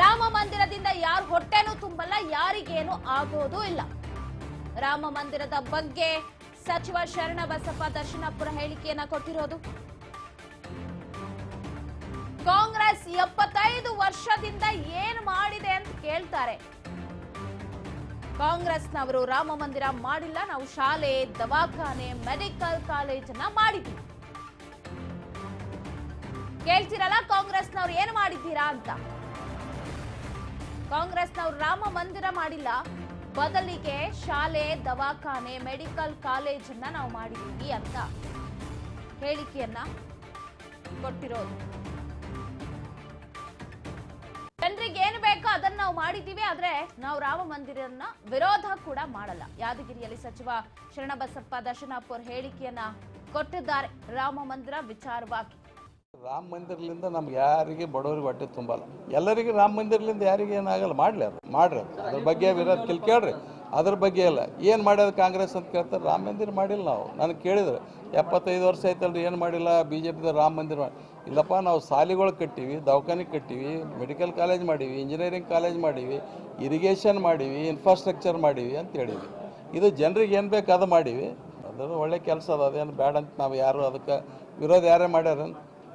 ರಾಮ ಮಂದಿರದಿಂದ ಯಾರು ಹೊಟ್ಟೆನೂ ತುಂಬಲ್ಲ, ಯಾರಿಗೇನು ಆಗೋದು ಇಲ್ಲ. ರಾಮ ಮಂದಿರದ ಬಗ್ಗೆ ಸಚಿವ ಶರಣ ಬಸಪ್ಪ ದರ್ಶನಪುರ ಹೇಳಿಕೆಯನ್ನ ಕೊಟ್ಟಿರೋದು. ಕಾಂಗ್ರೆಸ್ ಎಪ್ಪತ್ತೈದು ವರ್ಷದಿಂದ ಏನ್ ಮಾಡಿದೆ ಅಂತ ಕೇಳ್ತಾರೆ. ಕಾಂಗ್ರೆಸ್ನವರು ರಾಮ ಮಂದಿರ ಮಾಡಿಲ್ಲ, ನಾವು ಶಾಲೆ, ದವಾಖಾನೆ, ಮೆಡಿಕಲ್ ಕಾಲೇಜನ್ನ ಮಾಡಿದ್ವಿ. ಕೇಳ್ತಿರಲ್ಲ ಕಾಂಗ್ರೆಸ್ನವ್ರು ಏನು ಮಾಡಿದ್ದೀರಾ ಅಂತ. ಕಾಂಗ್ರೆಸ್ನವ್ರು ರಾಮ ಮಂದಿರ ಮಾಡಿಲ್ಲ. ಬದಲಿಗೆ ಶಾಲೆ, ದವಾಖಾನೆ, ಮೆಡಿಕಲ್ ಕಾಲೇಜನ್ನ ನಾವು ಮಾಡಿದ್ದೀವಿ ಅಂತ ಹೇಳಿಕೆಯನ್ನ ಕೊಟ್ಟಿರೋದು. ಜನರಿಗೆ ಏನು ಬೇಕೋ ಅದನ್ನ ನಾವು ಮಾಡಿದ್ದೀವಿ ಆದ್ರೆ ನಾವು ರಾಮ ಮಂದಿರನ್ನ ವಿರೋಧ ಕೂಡ ಮಾಡಲ್ಲ. ಯಾದಗಿರಿಯಲ್ಲಿ ಸಚಿವ ಶರಣಬಸಪ್ಪ ದರ್ಶನಾಪುರ್ ಹೇಳಿಕೆಯನ್ನ ಕೊಟ್ಟಿದ್ದಾರೆ. ರಾಮ ಮಂದಿರ ವಿಚಾರವಾಗಿ. ರಾಮ ಮಂದಿರಲಿಂದ ನಮ್ಗೆ ಯಾರಿಗೆ ಬಡವರಿಗೆ ಹೊಟ್ಟೆ ತುಂಬಲ್ಲ. ಎಲ್ಲರಿಗೂ ರಾಮ ಮಂದಿರಲಿಂದ ಯಾರಿಗೆ ಏನಾಗಲ್ಲ, ಮಾಡಲಿ ಅದು, ಮಾಡ್ರಿ ಅದು. ಅದ್ರ ಬಗ್ಗೆ ವಿರೋಧ, ಕಿಲ್ ಕೇಳ್ರಿ. ಅದ್ರ ಬಗ್ಗೆ ಇಲ್ಲ ಏನು ಮಾಡ್ಯಾರ ಕಾಂಗ್ರೆಸ್ ಅಂತ ಕೇಳ್ತಾರೆ, ರಾಮ ಮಂದಿರ ಮಾಡಿಲ್ಲ ನಾವು. ನನಗೆ ಕೇಳಿದ್ರೆ, ಎಪ್ಪತ್ತೈದು ವರ್ಷ ಆಯ್ತಲ್ರಿ ಏನು ಮಾಡಿಲ್ಲ ಬಿ ಜೆ ಪಿದ ರಾಮ ಮಂದಿರ ಇಲ್ಲಪ್ಪ, ನಾವು ಸಾಲಿಗಳು ಕಟ್ಟಿವಿ, ದವಾಖಾನೆ ಕಟ್ಟಿವಿ, ಮೆಡಿಕಲ್ ಕಾಲೇಜ್ ಮಾಡೀವಿ, ಇಂಜಿನಿಯರಿಂಗ್ ಕಾಲೇಜ್ ಮಾಡೀವಿ, ಇರಿಗೇಷನ್ ಮಾಡೀವಿ ಇನ್ಫ್ರಾಸ್ಟ್ರಕ್ಚರ್ ಮಾಡೀವಿ ಅಂತ ಹೇಳಿವಿ ಇದು ಜನರಿಗೆ ಏನು ಬೇಕು ಅದು ಮಾಡೀವಿ. ಅದರ ಒಳ್ಳೆ ಕೆಲಸ ಅದ, ಅದೇನು ಬೇಡ ಅಂತ ನಾವು ಯಾರು ಅದಕ್ಕೆ ವಿರೋಧ ಯಾರೇ ಮಾಡ್ಯಾರ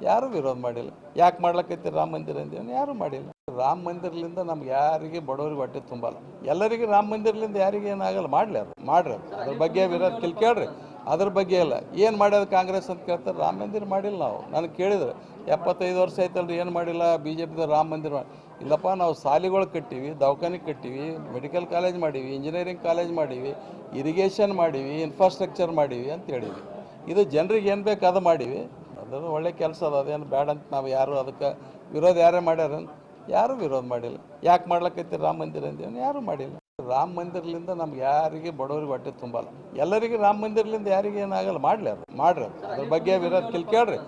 ಯಾರೂ ವಿರೋಧ ಮಾಡಿಲ್ಲ. ಯಾಕೆ ಮಾಡ್ಲಕ್ಕೈತಿ ರಾಮ ಮಂದಿರ ಅಂತ ಯಾರು ಮಾಡಿಲ್ಲ. ರಾಮ ಮಂದಿರಲಿಂದ ನಮ್ಗೆ ಯಾರಿಗೆ ಬಡವರಿಗೆ ಹೊಟ್ಟೆ ತುಂಬಲ್ಲ. ಎಲ್ಲರಿಗೂ ರಾಮ ಮಂದಿರಲಿಂದ ಯಾರಿಗೆ ಏನಾಗಲ್ಲ. ಮಾಡಲಿ ಅದು ಮಾಡ್ರಿ ಅದು ಅದ್ರ ಬಗ್ಗೆ ವಿರೋಧ ಕೆಲ್ ಕೇಳ್ರಿ. ಅದ್ರ ಬಗ್ಗೆ ಇಲ್ಲ. ಏನು ಮಾಡ್ಯಾದ ಕಾಂಗ್ರೆಸ್ ಅಂತ ಕೇಳ್ತಾರೆ, ರಾಮ ಮಂದಿರ ಮಾಡಿಲ್ಲ ನಾವು. ನನಗೆ ಕೇಳಿದ್ರೆ ಎಪ್ಪತ್ತೈದು ವರ್ಷ ಆಯ್ತಲ್ರಿ ಏನು ಮಾಡಿಲ್ಲ ಬಿ ಜೆ ಪಿದ ರಾಮ ಮಂದಿರ ಇಲ್ಲಪ್ಪ, ನಾವು ಶಾಲೆಗಳು ಕಟ್ಟಿವಿ, ದವಾಖಾನೆ ಕಟ್ಟಿವಿ, ಮೆಡಿಕಲ್ ಕಾಲೇಜ್ ಮಾಡೀವಿ, ಇಂಜಿನಿಯರಿಂಗ್ ಕಾಲೇಜ್ ಮಾಡೀವಿ, ಇರಿಗೇಷನ್ ಮಾಡೀವಿ ಇನ್ಫ್ರಾಸ್ಟ್ರಕ್ಚರ್ ಮಾಡೀವಿ ಅಂತ ಹೇಳಿವಿ ಇದು ಜನರಿಗೆ ಏನು ಬೇಕು ಅದು ಮಾಡೀವಿ. ಅದು ಒಳ್ಳೆ ಕೆಲಸ ಅದ, ಅದೇನು ಬೇಡ ಅಂತ ನಾವು ಯಾರು ಅದಕ್ಕೆ ವಿರೋಧ ಯಾರೇ ಮಾಡ್ಯಾರ ಯಾರೂ ವಿರೋಧ ಮಾಡಿಲ್ಲ. ಯಾಕೆ ಮಾಡ್ಲಕ್ಕೈತಿ ರಾಮ ಮಂದಿರ ಅಂದೇನು ಯಾರೂ ಮಾಡಿಲ್ಲ. ರಾಮ ಮಂದಿರ್ಲಿಂದ ನಮ್ಗೆ ಯಾರಿಗೆ ಬಡವರಿಗೆ ಹೊಟ್ಟೆ ತುಂಬಲ್ಲ. ಎಲ್ಲರಿಗೂ ರಾಮ ಮಂದಿರ್ಲಿಂದ ಯಾರಿಗೆ ಏನಾಗಲ್ಲ, ಮಾಡಲಿ ಅದು, ಮಾಡ್ರಿ ಅದು. ಅದ್ರ ಬಗ್ಗೆ ವಿರೋಧ ಕಿಲ್ ಕೇಳ್ರಿ